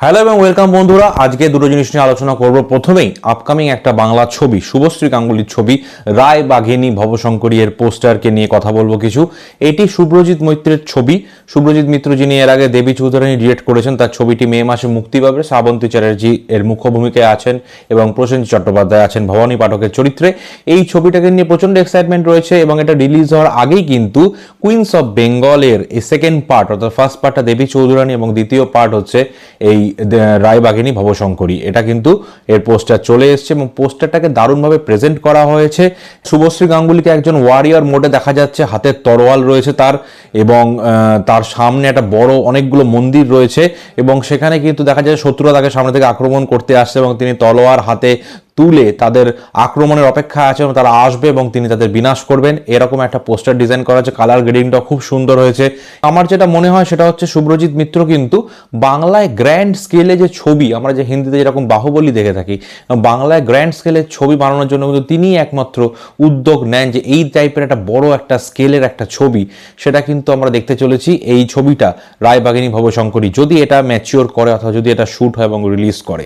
Hello এবং welcome বন্ধুরা। আজকে দুটো জিনিস নিয়ে আলোচনা করব। প্রথমেই আপকামিং একটা বাংলা ছবি, শুভশ্রী গাঙ্গুলির ছবি, রায় বাঘিনী ভবশঙ্করী এর পোস্টারকে নিয়ে কথা বলব কিছু। এটি শুভ্রজিৎ মৈত্রের ছবি। শুভ্রজিৎ মিত্র যিনি এর আগে দেবী চৌধুরানী ডিরেক্ট করেছেন, তার ছবিটি মে মাসে মুক্তি পাবে। শ্রাবন্তী চ্যাটার্জি এর মুখ্য ভূমিকায় আছেন এবং প্রসেন চট্টোপাধ্যায় আছেন ভবানী পাঠকের চরিত্রে। এই ছবিটাকে নিয়ে প্রচণ্ড এক্সাইটমেন্ট রয়েছে এবং এটা রিলিজ হওয়ার আগেই কিন্তু কুইন্স অফ বেঙ্গলের সেকেন্ড পার্ট অর্থাৎ ফার্স্ট পার্টটা দেবী চৌধুরানী এবং দ্বিতীয় পার্ট হচ্ছে এই রায়বাঘিনী ভবশঙ্করী। এটা কিন্তু এর পোস্টার চলে এসছে এবং পোস্টারটাকে দারুণভাবে প্রেজেন্ট করা হয়েছে। শুভশ্রী গাঙ্গুলিকে একজন ওয়ারিয়ার মোডে দেখা যাচ্ছে, হাতের তরোয়াল রয়েছে তার এবং তার সামনে একটা বড় অনেকগুলো মন্দির রয়েছে এবং সেখানে কিন্তু দেখা যায় শত্রুরা তাকে সামনে থেকে আক্রমণ করতে আসছে এবং তিনি তলোয়ার হাতে তুলে তাদের আক্রমণের অপেক্ষায় আছে এবং তারা আসবে এবং তিনি তাদের বিনাশ করবেন। এরকম একটা পোস্টার ডিজাইন করা হয়েছে। কালার গ্রেডিংটা খুব সুন্দর হয়েছে। আমার যেটা মনে হয় সেটা হচ্ছে শুভ্রজিৎ মিত্র কিন্তু বাংলায় গ্র্যান্ড স্কেলে যে ছবি, আমরা যে হিন্দিতে যেরকম বাহুবলী দেখে থাকি, বাংলায় গ্র্যান্ড স্কেলের ছবি বানানোর জন্য কিন্তু তিনিই একমাত্র উদ্যোগ নেন যে এই টাইপের একটা বড় একটা স্কেলের একটা ছবি। সেটা কিন্তু আমরা দেখতে চলেছি এই ছবিটা রায়বাগিনী ভবশঙ্করী। যদি এটা ম্যাচিওর করে অথবা যদি এটা শ্যুট হয় এবং রিলিজ করে।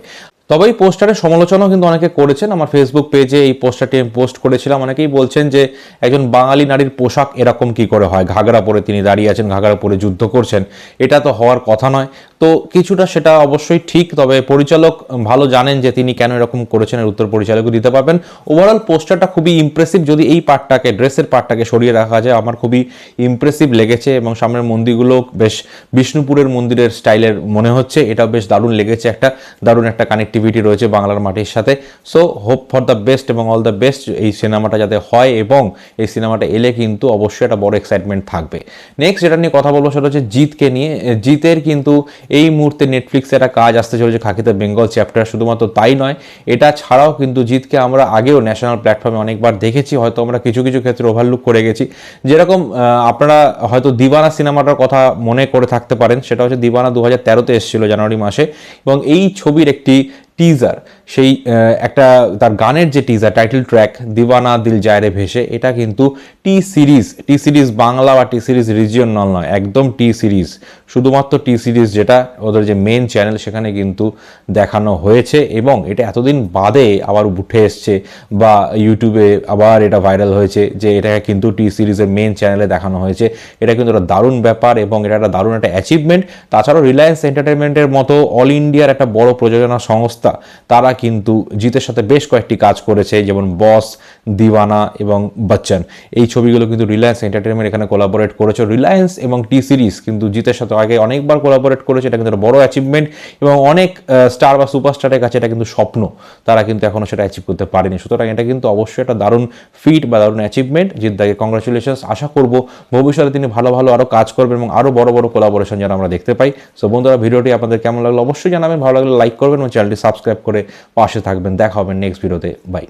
তবে এই পোস্টারের সমালোচনাও কিন্তু অনেকে করেছেন। আমার ফেসবুক পেজে এই পোস্টারটি আমি পোস্ট করেছিলাম। অনেকেই বলছেন যে, একজন বাঙালি নারীর পোশাক এরকম কি করে হয়? ঘাগরা পরে তিনি দাঁড়িয়ে আছেন, ঘাগরা পরে যুদ্ধ করছেন। এটা তো হওয়ার কথা নয়। তো কিছুটা সেটা অবশ্যই ঠিক, তবে পরিচালক ভালো জানেন যে তিনি কেন এরকম করেছেন এর উত্তর পরিচালকও দিতে পারবেন। ওভারঅল পোস্টারটা খুবই ইমপ্রেসিভ যদি এই পার্টটাকে, ড্রেসের পার্টটাকে সরিয়ে রাখা যায়, আমার খুবই ইমপ্রেসিভ লেগেছে এবং সামনের মন্দিরগুলো বেশ বিষ্ণুপুরের মন্দিরের স্টাইলের মনে হচ্ছে। এটা বেশ দারুণ লেগেছে একটা, দারুণ একটা কানেক্টিভিটি রয়েছে বাংলার মাটির সাথে। So hope for the best এবং অল দ্য বেস্ট এই সিনেমাটা যাতে হয় এবং এই সিনেমাটা এলে কিন্তু অবশ্যই একটা বড় এক্সাইটমেন্ট থাকবে। নেক্সট যেটা নিয়ে কথা বলব সেটা হচ্ছে জিতকে নিয়ে। জিতের কিন্তু এই মুহূর্তে নেটফ্লিক্সে একটা কাজ আসতে চলেছে খাকিতে বেঙ্গল চ্যাপ্টার শুধুমাত্র তাই নয়, এটা ছাড়াও কিন্তু জিতকে আমরা আগেও ন্যাশনাল প্ল্যাটফর্মে অনেকবার দেখেছি, হয়তো আমরা কিছু কিছু ক্ষেত্রে ওভারলুক করে গেছি। যেরকম আপনারা হয়তো দিবানা সিনেমাটার কথা মনে করে থাকতে পারেন, সেটা হচ্ছে দিবানা দু হাজার তেরোতে এসেছিল জানুয়ারি মাসে, এবং এই ছবির একটি টিজার সেই একটা, তার গানের যে টিজার টাইটেল ট্র্যাক দিওয়ানা দিল জায়রে ভেসে, এটা কিন্তু T series T series Bangla বা টি সিরিজ রিজিয়নাল নয়, একদম টি সিরিজ শুধুমাত্র টি সিরিজ যেটা ওদের যে মেন চ্যানেল সেখানে কিন্তু দেখানো হয়েছে এবং এটা এতদিন বাদে আবার উঠে এসছে বা ইউটিউবে আবার এটা ভাইরাল হয়েছে যে এটা কিন্তু টি সিরিজের মেন চ্যানেলে দেখানো হয়েছে। এটা কিন্তু একটা দারুণ ব্যাপার এবং এটা একটা দারুণ একটা অ্যাচিভমেন্ট তাছাড়াও রিলায়েন্স এন্টারটেনমেন্টের মতো অল ইন্ডিয়ার একটা বড় প্রযোজনা সংস্থা তারা কিন্তু জিতের সাথে বেশ কয়েকটি কাজ করেছে, যেমন বস, দিওয়ানা এবং বচ্চন। এই ছবিগুলো কিন্তু রিলায়েন্স এন্টারটেনমেন্ট এখানে কোলাবোরেট করেছে। রিলায়েন্স এবং টি সিরিজ কিন্তু জিতের সাথে আগে অনেকবার কোলাবোরেট করেছে, এটা কিন্তু বড় অ্যাচিভমেন্ট এবং অনেক স্টার বা সুপারস্টারের কাছে এটা কিন্তু স্বপ্ন, তারা কিন্তু এখনও সেটা অ্যাচিভ করতে পারেনি। সুতরাং এটা কিন্তু অবশ্যই একটা দারুণ ফিট বা দারুণ অ্যাচিভমেন্ট জিদ্দাকে কংগ্রাচুলেশনস আশা করব ভবিষ্যতে তিনি ভালো ভালো আরও কাজ করবেন এবং আরও বড় বড় কোলাবোরেশন যেন আমরা দেখতে পাই। সো বন্ধুরা, ভিডিওটি আপনাদের কেমন লাগল অবশ্যই জানাবেন, ভালো লাগলে লাইক করবেন এবং চ্যানেলটি সাবস্ক্রাইব করে পাশে থাকবেন। দেখা হবে নেক্সট ভিডিওতে বাই